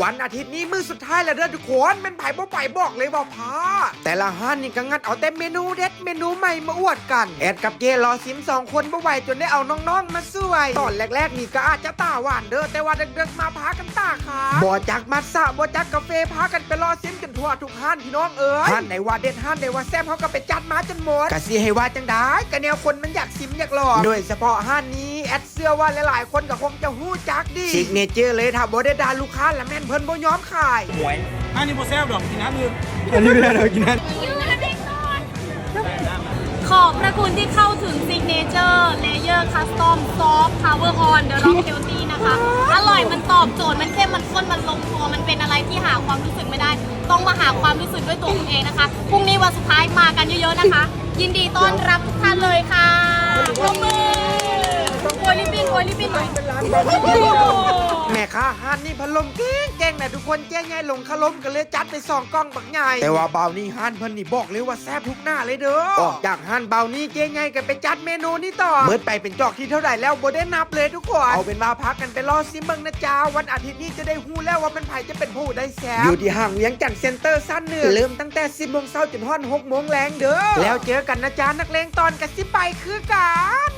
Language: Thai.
วันอาทิตย์นี้มื้อสุดท้ายแล้วเด้อทุกคนเป็นไผ่บ่ไปบอกเลยว่าพาแต่ละห้านนี่ก็งัดเอาแต่เมนูเด็ดเมนูใหม่มาอวดกัน แอดกับเจรอซิมสองคนบ่ไหวจนได้เอาน้องๆมาช่วย ตอนแรกๆนี่ก็อาจจะตาหวานเด้อแต่ว่าเด็กๆมาพากันตาขาบ่จักมัดสะบ่จักกาแฟพากันไปรอซิมจนทั่วทุกห้านพี่น้องเอ๋ยห้านไหนว่าเด็ดห้านไหนว่าแซ่บเขาก็ไปจัดมาจนหมดกะสิให้ว่าจังได้กะแนวคนมันอยากซิมอยากลองโดยเฉพาะห้านนี้แอดเชื่อว่าหลายๆ คนก็คงจะฮู้จักดีซิกเนเจอร์เลยถ้าบ่ได้ดาลูกค้าละแม่นเพิ่นบ่ยอมขายอันนี้โมแซ่บดอกกินน้ำอื่นอันนี้ไม่ได้เรากินนั่นยืนเด็กนอนขอบพระคุณที่เข้าถึง Signature Layer Custom Soft Power On The Rock Healthy นะคะ อร่อยมันตอบโจทย์มันเข้มมันข้นมันลงตัวมันเป็นอะไรที่หาความรู้สึกไม่ได้ ต้องมาหาความรู้สึกด้วยตัวคุณเองนะคะพรุ่งนี้วันสุดท้ายมากันเยอะๆนะคะ ยินดีต้อนรับทุกท่านเลยค่ะปรบมือโอ ยลิบบินโอยลิบบินหน่อยแม่ค้าห้านนี่พัดลมเก่งเก่งนะทุกคนแจ้งใหญ่ลงคารมกันเลยจัดไปสองกล้องบักใหญ่แต่ว่าเบานี่ห้านเพิ่นนี่บอกเลยว่าแซ่บทุกหน้าเลยเด้อออกจากห้านเบานี่เจ๊ใหญ่กันไปจัดเมนูนี้ต่อเบิดไปเป็นจอกที่เท่าไหร่แล้วบ่ได้นับเลยทุกคนเอาเป็นว่าพักกันไปรอซิมเบิงนะจ๊ะวันอาทิตย์นี้จะได้ฮู้แล้วว่ามันไผจะเป็นผู้ได้แซ่บอยู่ที่ห้างเวียงจันทร์เซ็นเตอร์สั้นเหนือเริ่มตั้งแต่10โมงเช้าจนฮอด6โมงแรงเด้อแล้วเจอกันนะจ๊ะนักเลงตอนกระซิบไปคือกัน